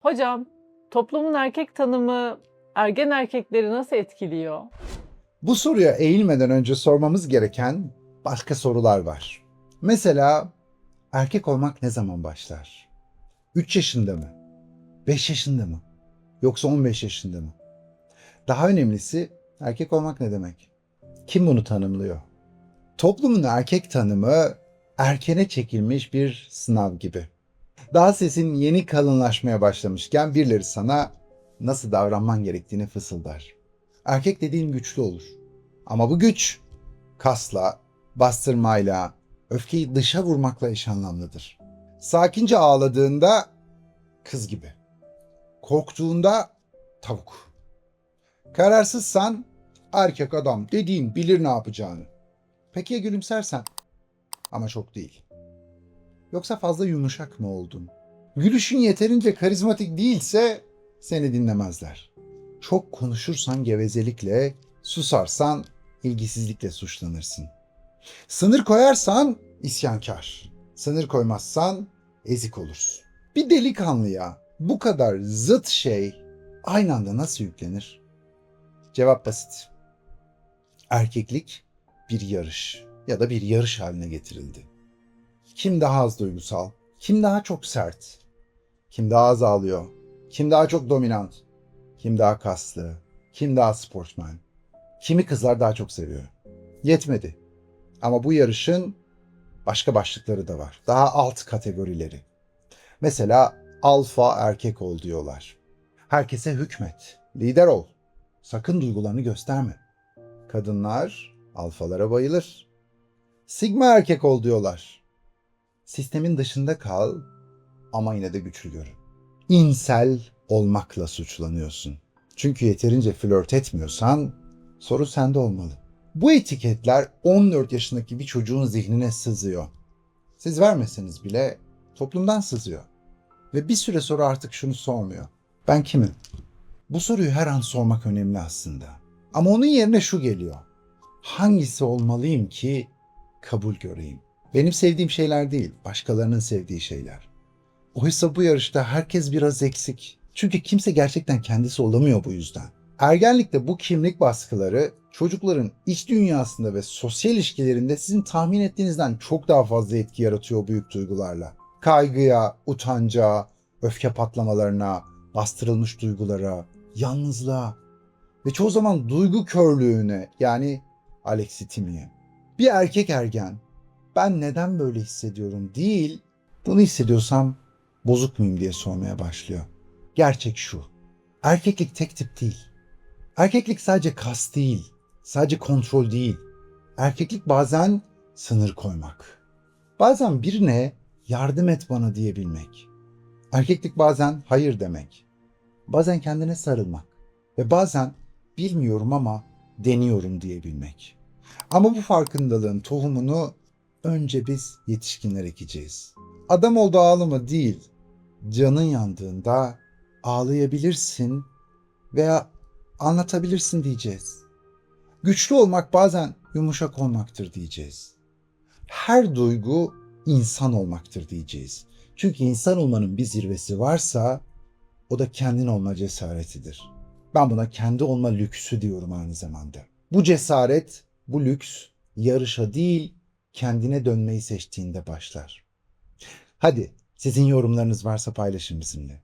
Hocam, toplumun erkek tanımı ergen erkekleri nasıl etkiliyor? Bu soruya eğilmeden önce sormamız gereken başka sorular var. Mesela erkek olmak ne zaman başlar? 3 yaşında mı? 5 yaşında mı? Yoksa 15 yaşında mı? Daha önemlisi erkek olmak ne demek? Kim bunu tanımlıyor? Toplumun erkek tanımı erkene çekilmiş bir sınav gibi. Daha sesin yeni kalınlaşmaya başlamışken birileri sana nasıl davranman gerektiğini fısıldar. Erkek dediğin güçlü olur. Ama bu güç kasla, bastırmayla, öfkeyi dışa vurmakla eş anlamlıdır. Sakince ağladığında kız gibi. Korktuğunda tavuk. Kararsızsan erkek adam dediğin bilir ne yapacağını. Peki ya gülümsersen? Ama çok değil. Yoksa fazla yumuşak mı oldun? Gülüşün yeterince karizmatik değilse seni dinlemezler. Çok konuşursan gevezelikle, susarsan ilgisizlikle suçlanırsın. Sınır koyarsan isyankar. Sınır koymazsan ezik olursun. Bir delikanlıya bu kadar zıt şey aynı anda nasıl yüklenir? Cevap basit. Erkeklik bir yarış ya da bir yarış haline getirildi. Kim daha az duygusal, kim daha çok sert, kim daha az ağlıyor, kim daha çok dominant, kim daha kaslı, kim daha sportman, kimi kızlar daha çok seviyor. Yetmedi. Ama bu yarışın başka başlıkları da var. Daha alt kategorileri. Mesela alfa erkek ol diyorlar. Herkese hükmet, lider ol. Sakın duygularını gösterme. Kadınlar alfalara bayılır. Sigma erkek ol diyorlar. Sistemin dışında kal ama yine de güçlü görün. İnsel olmakla suçlanıyorsun. Çünkü yeterince flört etmiyorsan soru sende olmalı. Bu etiketler 14 yaşındaki bir çocuğun zihnine sızıyor. Siz vermeseniz bile toplumdan sızıyor. Ve bir süre sonra artık şunu sormuyor. Ben kimim? Bu soruyu her an sormak önemli aslında. Ama onun yerine şu geliyor. Hangisi olmalıyım ki kabul göreyim? Benim sevdiğim şeyler değil, başkalarının sevdiği şeyler. Oysa bu yarışta herkes biraz eksik. Çünkü kimse gerçekten kendisi olamıyor bu yüzden. Ergenlikte bu kimlik baskıları çocukların iç dünyasında ve sosyal ilişkilerinde sizin tahmin ettiğinizden çok daha fazla etki yaratıyor büyük duygularla. Kaygıya, utanca, öfke patlamalarına, bastırılmış duygulara, yalnızlığa ve çoğu zaman duygu körlüğüne yani aleksitimiye. Bir erkek ergen ben neden böyle hissediyorum değil, bunu hissediyorsam bozuk muyum diye sormaya başlıyor. Gerçek şu. Erkeklik tek tip değil. Erkeklik sadece kas değil. Sadece kontrol değil. Erkeklik bazen sınır koymak. Bazen birine yardım et bana diyebilmek. Erkeklik bazen hayır demek. Bazen kendine sarılmak. Ve bazen bilmiyorum ama deniyorum diyebilmek. Ama bu farkındalığın tohumunu önce biz yetişkinler ekeceğiz. Adam oldu ağlama değil. Canın yandığında ağlayabilirsin veya anlatabilirsin diyeceğiz. Güçlü olmak bazen yumuşak olmaktır diyeceğiz. Her duygu insan olmaktır diyeceğiz. Çünkü insan olmanın bir zirvesi varsa o da kendin olma cesaretidir. Ben buna kendi olma lüksü diyorum aynı zamanda. Bu cesaret, bu lüks yarışa değil kendine dönmeyi seçtiğinde başlar. Hadi sizin yorumlarınız varsa paylaşın bizimle.